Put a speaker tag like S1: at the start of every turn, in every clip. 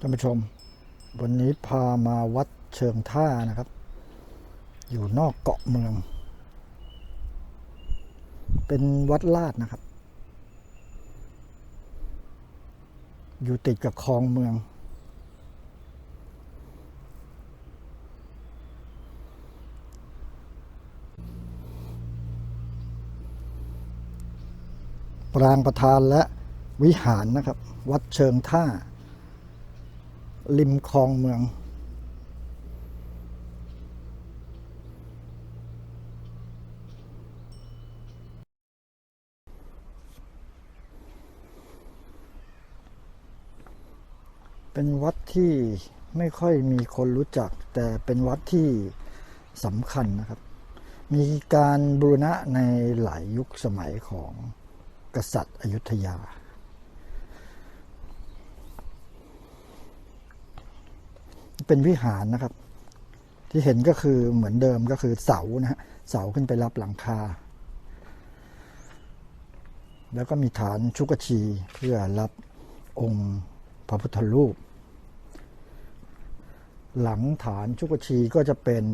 S1: ท่านผู้ชม วันนี้พามาวัดเชิงท่านะครับ อยู่นอกเกาะเมือง เป็นวัดลาดนะครับ อยู่ติดกับคลองเมือง ปรางประธานและวิหารนะครับ วัดเชิงท่า ริมคลองเมือง เป็นวัดที่ไม่ค่อยมีคนรู้จัก แต่เป็นวัดที่สำคัญนะครับ มีการบูรณะในหลายยุคสมัยของกษัตริย์อยุธยา เป็นวิหารนะครับ ที่เห็นก็คือเหมือนเดิมก็คือเสานะฮะเสาขึ้นไปรับหลังคา แล้วก็มีฐานชุกชีเพื่อรับองค์พระพุทธรูป หลังฐานชุกชีก็จะเป็น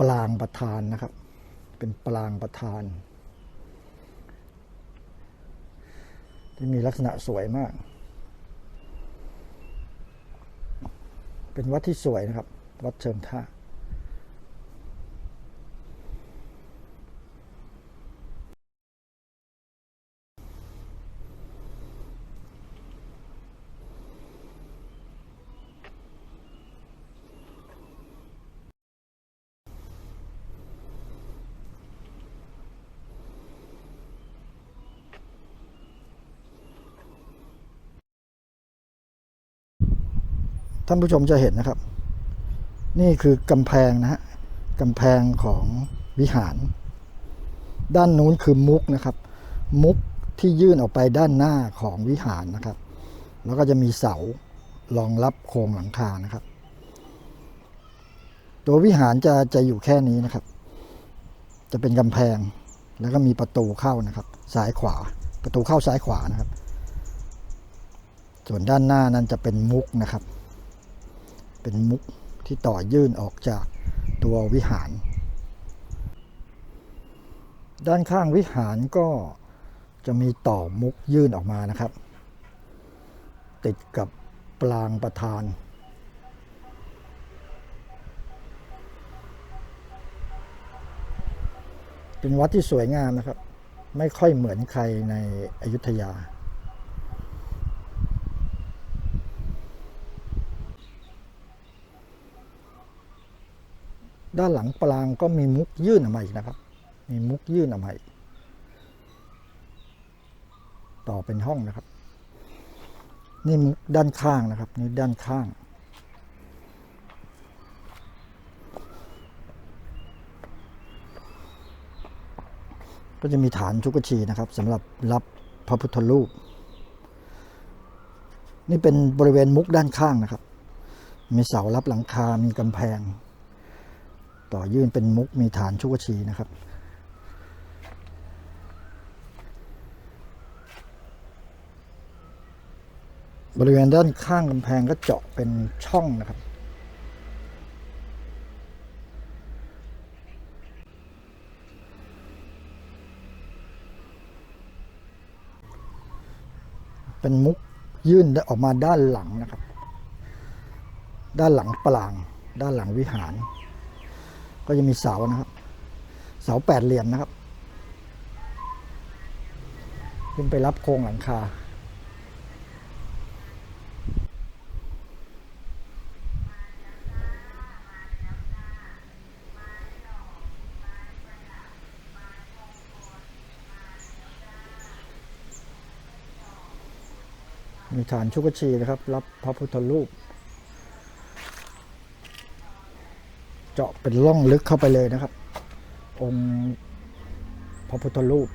S1: ปรางประธานนะครับ เป็นปรางประธาน ที่มีลักษณะสวยมาก เป็นวัดที่สวยนะครับ วัดเชิงท่า ท่านผู้ชมจะเห็นนะครับ นี่คือกำแพงนะฮะกำแพงของวิหาร ด้านนู้นคือมุกนะครับ มุกที่ยื่นออกไปด้านหน้าของวิหารนะครับ แล้วก็จะมีเสารองรับโครงหลังคานะครับ ตัววิหารจะจะอยู่แค่นี้นะครับ จะเป็นกำแพงแล้วก็มีประตูเข้านะครับซ้ายขวา ประตูเข้าซ้ายขวานะครับ ส่วนด้านหน้านั้นจะเป็นมุกนะครับ เป็นมุกที่ต่อยื่นออกจากตัววิหาร ด้านข้างวิหารก็จะมีต่อมุกยื่นออกมานะครับ ติดกับปรางประธาน เป็นวัดที่สวยงามนะครับ ไม่ค่อยเหมือนใครในอยุธยา ด้านหลังปรางก็มีมุกยื่นออกมาอีกนะครับ มีมุกยื่นออกมาอีกต่อเป็นห้องนะครับ นี่มุกด้านข้างนะครับ นี่ด้านข้าง ก็จะมีฐานชุกชีนะครับสำหรับรับพระพุทธรูป นี่เป็นบริเวณมุกด้านข้างนะครับ มีเสารับหลังคา มีกำแพง ต่อยื่นเป็นมุกมีฐานชุกชีนะครับ บริเวณด้านข้างกำแพงก็เจาะเป็นช่องนะครับ เป็นมุกยื่นออกมาด้านหลังนะครับ ด้านหลังปราง ด้านหลังวิหาร ก็จะมีเสานะครับ เสาแปดเหลี่ยมนะครับ ขึ้นไปรับโครงหลังคา มีฐานชุกชีนะครับ รับพระพุทธรูป เจาะเป็นร่องลึกเข้าไปเลยนะครับ องค์พระพุทธรูป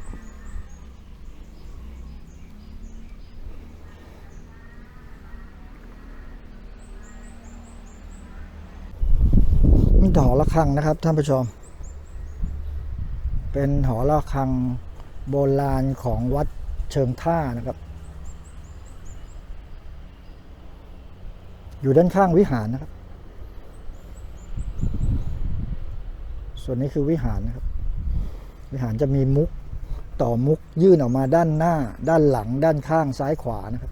S1: นี่หอระฆังนะครับท่านผู้ชม เป็นหอระฆังโบราณของวัดเชิงท่านะครับ อยู่ด้านข้างวิหารนะครับ ส่วนนี้คือวิหารนะครับ วิหารจะมีมุกต่อมุกยื่นออกมาด้านหน้า ด้านหลัง ด้านข้างซ้ายขวานะครับ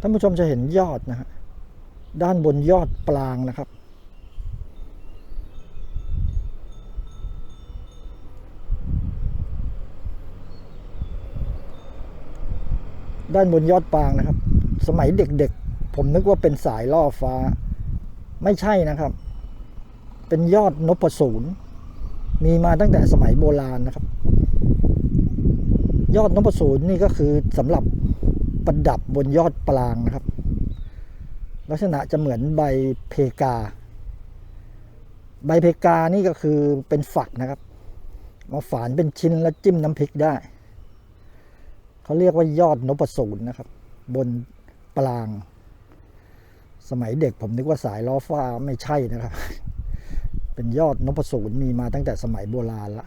S1: ท่านผู้ชมจะเห็นยอดนะฮะด้านบนยอดปลางนะครับ ด้านบนยอดปางนะครับ สมัยเด็กๆ ผมนึกว่าเป็นสายล่อฟ้า ไม่ใช่นะครับ เป็นยอดนพสูรมีมาตั้งแต่สมัยโบราณนะครับ ยอดนพสูรนี่ก็คือสำหรับประดับบนยอดปลางนะครับ ลักษณะจะเหมือนใบเพกา ใบเพกานี่ก็คือเป็นฝักนะครับ มาฝานเป็นชิ้นแล้วจิ้มน้ำพริกได้ เขาเรียกว่ายอดนพสูรนะครับ บนปลาง สมัยเด็กผมนึกว่าสายล้อฟ้าไม่ใช่นะครับ เป็นยอดนพสูรมีมาตั้งแต่สมัยโบราณละ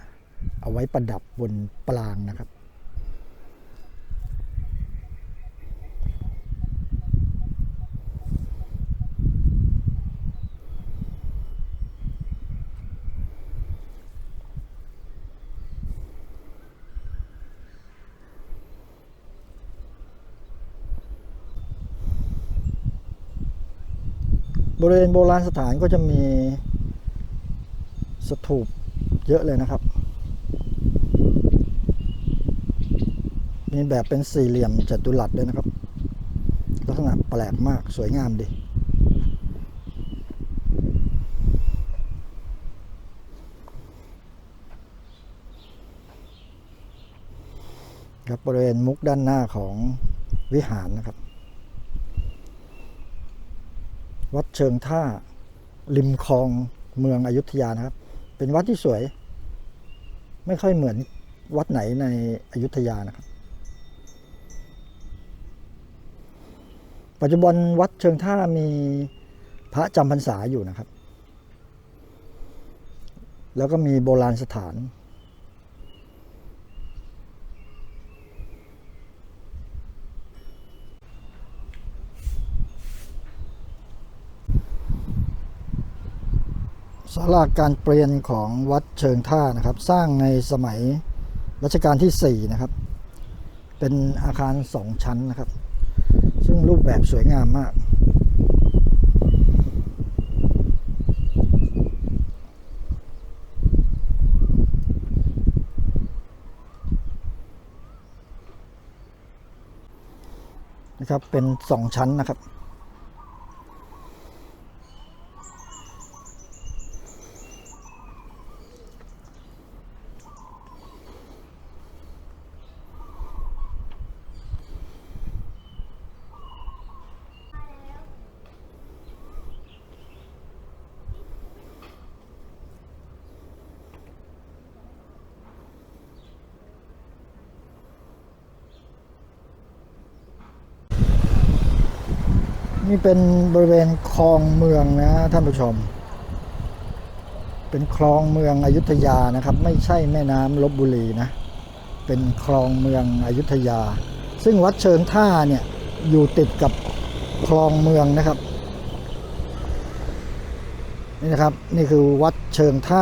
S1: เอาไว้ประดับบนปลางนะครับ บริเวณโบราณสถานก็จะมีสถูปเยอะเลยนะครับ มีแบบเป็นสี่เหลี่ยมจัตุรัสด้วยนะครับ ลักษณะแปลกมากสวยงามดี ครับบริเวณมุกด้านหน้าของวิหารนะครับ วัดเชิงท่าริมคลองเมืองอยุธยานะครับ เป็นวัดที่สวย ไม่ค่อยเหมือนวัดไหนในอยุธยานะครับ ปัจจุบันวัดเชิงท่ามีพระจำพรรษาอยู่นะครับ แล้วก็มีโบราณสถาน ศาลาการเปลี่ยนของวัดเชิงท่านะครับ สร้างในสมัยรัชกาลที่ 4 นะครับ เป็นอาคารสองชั้นนะครับ ซึ่งรูปแบบสวยงามมาก นะครับเป็นสองชั้นนะครับ นี่เป็นบริเวณคลองเมืองนะท่านผู้ชม เป็นคลองเมืองอยุธยานะครับ ไม่ใช่แม่น้ำลบบุรีนะ เป็นคลองเมืองอยุธยา ซึ่งวัดเชิงท่าเนี่ยอยู่ติดกับคลองเมืองนะครับ นี่นะครับ นี่คือวัดเชิงท่า